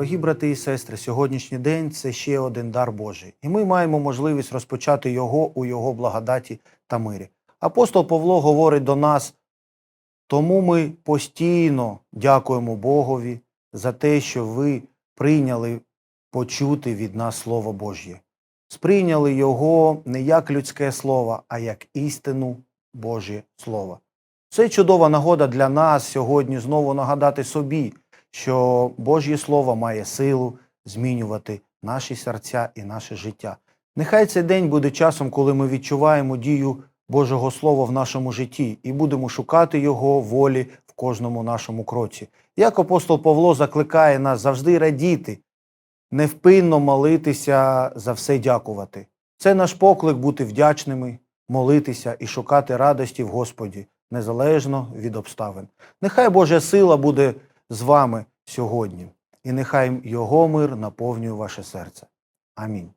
Дорогі брати і сестри, сьогоднішній день це ще один дар Божий, і ми маємо можливість розпочати його у його благодаті та мирі. Апостол Павло говорить до нас, тому ми постійно дякуємо Богові за те, що ви прийняли почути від нас Слово Божє. Сприйняли його не як людське слово, а як істину Божє Слово. Це чудова нагода для нас сьогодні знову нагадати собі, що Божє Слово має силу змінювати наші серця і наше життя. Нехай цей день буде часом, коли ми відчуваємо дію Божого Слова в нашому житті і будемо шукати Його волі в кожному нашому кроці. Як апостол Павло закликає нас завжди радіти, невпинно молитися за все дякувати. Це наш поклик бути вдячними, молитися і шукати радості в Господі, незалежно від обставин. Нехай Божа сила буде з вами сьогодні, і нехай Його мир наповнює ваше серце. Амінь.